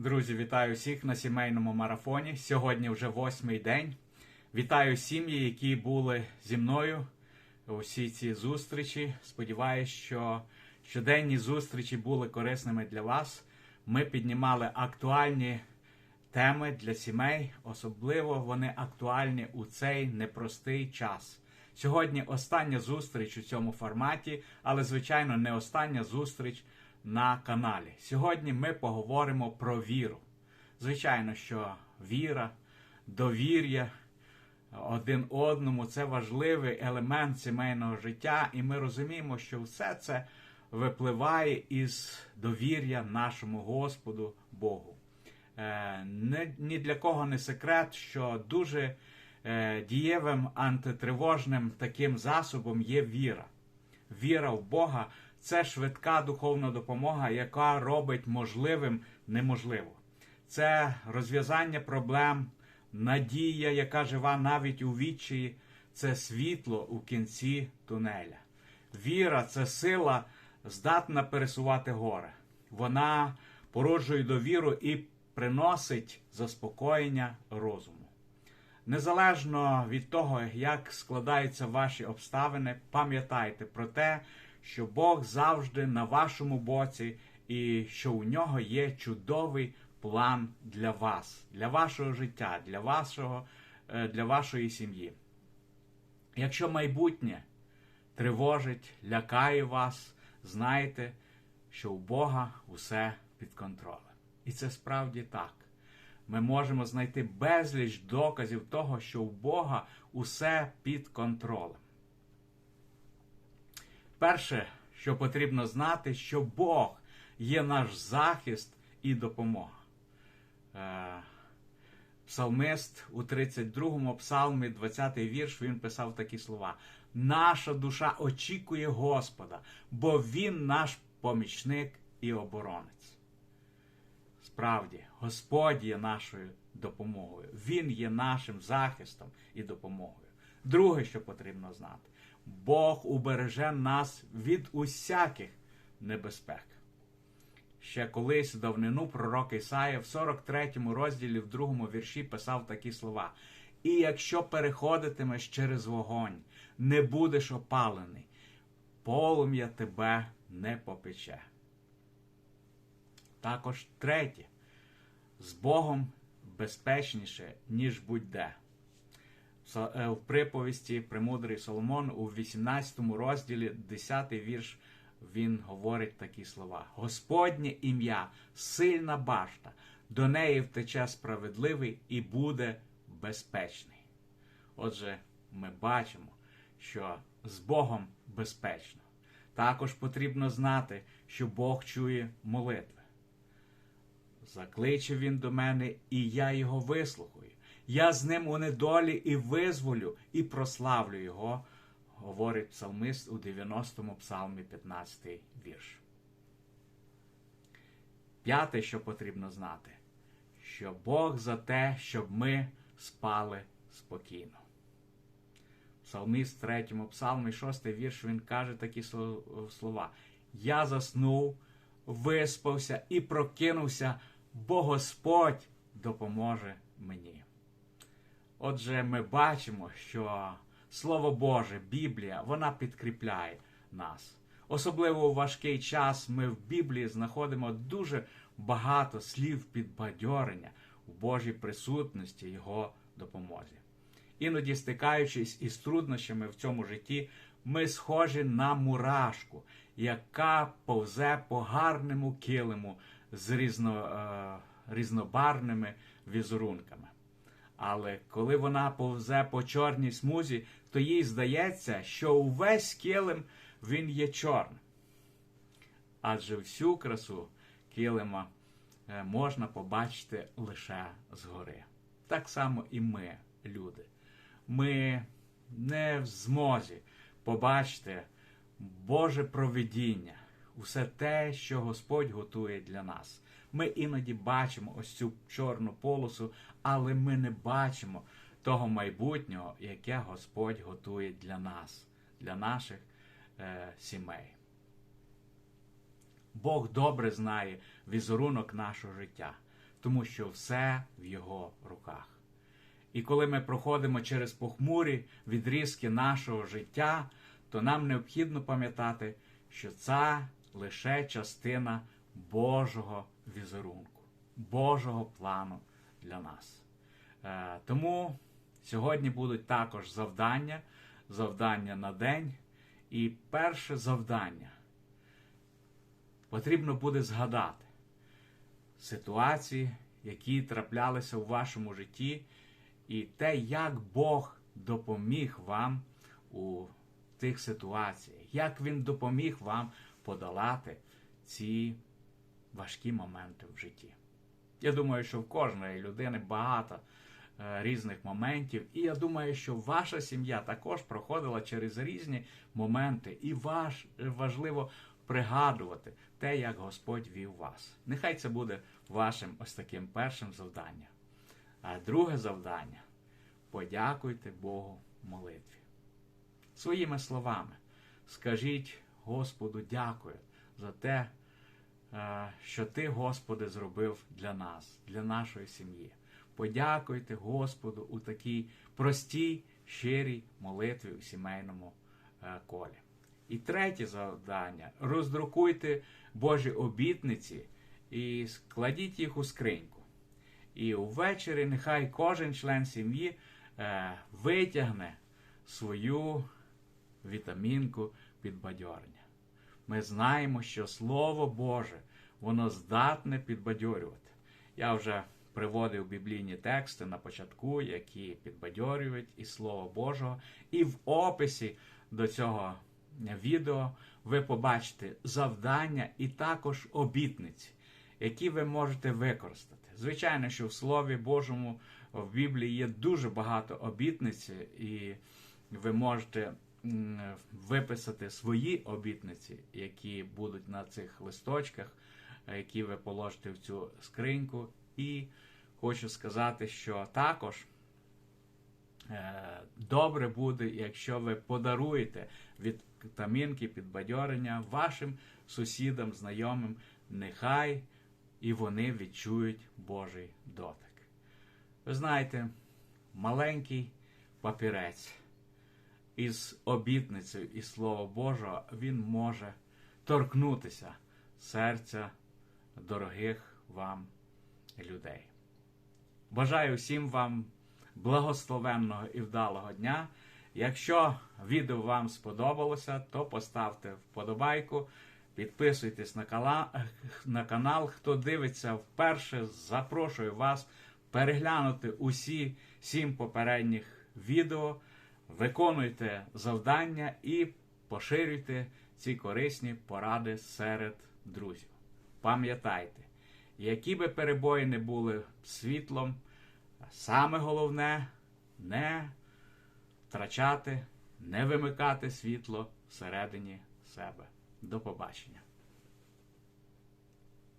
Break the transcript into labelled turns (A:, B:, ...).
A: Друзі, вітаю всіх на сімейному марафоні. Сьогодні вже восьмий день. Вітаю сім'ї, які були зі мною усі ці зустрічі. Сподіваюсь, що щоденні зустрічі були корисними для вас. Ми піднімали актуальні теми для сімей, особливо вони актуальні у цей непростий час. Сьогодні остання зустріч у цьому форматі, але, звичайно, не остання зустріч на каналі. Сьогодні ми поговоримо про віру. Звичайно, що віра, довір'я один одному це важливий елемент сімейного життя, і ми розуміємо, що все це випливає із довір'я нашому Господу Богу. Е, Ні для кого не секрет, що дуже е, дієвим антитривожним таким засобом є віра. Віра в Бога це швидка духовна допомога, яка робить можливим неможливо. Це розв'язання проблем, надія, яка жива навіть у відчаї, це світло у кінці тунеля. Віра це сила, здатна пересувати гори. Вона породжує довіру і приносить заспокоєння розуму. Незалежно від того, як складаються ваші обставини, пам'ятайте про те, що Бог завжди на вашому боці і що у нього є чудовий план для вас, для вашого життя, для, вашого, е, для вашої сім'ї. Якщо майбутнє тривожить, лякає вас, знайте, що у Бога усе під контролем. І це справді так. Ми можемо знайти безліч доказів того, що у Бога усе під контролем. Перше, що потрібно знати, що Бог є наш захист і допомога. Е, Псалмист у 32-му псалмі, 20-й вірш, він писав такі слова: Наша душа очікує Господа, бо Він наш помічник і оборонець. Справді, Господь є нашою допомогою. Він є нашим захистом і допомогою. Друге, що потрібно знати, Бог убереже нас від усяких небезпек. Ще колись давнину пророк Ісая в 43 розділі, в другому вірші писав такі слова: І якщо переходитимеш через вогонь, не будеш опалений, полум'я тебе не попече. Також третє. З Богом безпечніше, ніж будь-де. Е, В приповісті Премудрий Соломон у 18 розділі, 10 вірш, він говорить такі слова: Господнє ім'я, сильна башта, до неї втече справедливий і буде безпечний. Отже, ми бачимо, що з Богом безпечно. Також потрібно знати, що Бог чує молитви. Закличе він до мене, і я його вислухаю. Я з ним у недолі і визволю, і прославлю його, говорить псалмист у 90-му псалмі 15 вірш. П'яте, що потрібно знати, що Бог за те, щоб ми спали спокійно. Псалміст 3 псалмі, 6 вірш, він каже такі слова: Я заснув, виспався і прокинувся, бо Господь допоможе мені. Отже, ми бачимо, що Слово Боже, Біблія, вона підкріпляє нас. Особливо у важкий час ми в Біблії знаходимо дуже багато слів підбадьорення у Божій присутності Його допомозі. Іноді, стикаючись із труднощами в цьому житті, ми схожі на мурашку, яка повзе по гарному килиму з різно, е, різнобарвними візерунками. Але коли вона повзе по чорній смузі, то їй здається, що увесь килим він є чорним. Адже всю красу килима е, можна побачити лише згори. Так само і ми, люди. Ми не в змозі побачити Боже провидіння, усе те, що Господь готує для нас. Ми іноді бачимо ось цю чорну полосу, але ми не бачимо того майбутнього, яке Господь готує для нас, для наших е, сімей. Бог добре знає візерунок нашого життя. тому що все в його руках. І коли ми проходимо через похмурі відрізки нашого життя, то нам необхідно пам'ятати, що це лише частина Божого візерунку, Божого плану для нас. Е, Тому сьогодні будуть також завдання, завдання на день. І перше завдання потрібно буде згадати ситуації, які траплялися у вашому житті, і те, як Бог допоміг вам у тих ситуаціях, як Він допоміг вам подолати ці важкі моменти в житті. Я думаю, що в кожної людини багато е, різних моментів, і я думаю, що ваша сім'я також проходила через різні моменти, і ваш, важливо пригадувати те, як Господь вів вас. Нехай це буде вашим ось таким першим завданням. А друге завдання подякуйте Богу в молитві. Своїми словами скажіть Господу дякую за те, що Ти, Господи, зробив для нас, для нашої сім'ї. Подякуйте Господу у такій простій, щирій молитві у сімейному е, колі. І третє завдання: роздрукуйте Божі обітниці і складіть їх у скриньку. І увечері нехай кожен член сім'ї е, витягне свою вітамінку підбадьорення. Ми знаємо, що Слово Боже, воно здатне підбадьорювати. Я вже приводив біблійні тексти на початку, які підбадьорюють і Слово Божого. І в описі до цього відео ви побачите завдання і також обітниці, які ви можете використати. Звичайно, що в Слові Божому в Біблії є дуже багато обітниць, і ви можете виписати свої обітниці, які будуть на цих листочках, е, які ви положите в цю скриньку. І хочу сказати, що також е, добре буде, якщо ви подаруєте вітамінки, підбадьорення вашим сусідам, знайомим, нехай і вони відчують Божий дотик. Ви знаєте, маленький папірець із обітницею і Слова Божого, він може торкнутися серця дорогих вам людей. Бажаю всім вам благословенного і вдалого дня. Якщо відео вам сподобалося, то поставте вподобайку, підписуйтесь на, канал. Хто дивиться вперше, запрошую вас переглянути усі сім попередніх відео, виконуйте завдання і поширюйте ці корисні поради серед друзів. Пам'ятайте, які би перебої не були світлом, саме головне не втрачати, не вимикати світло всередині себе. До побачення.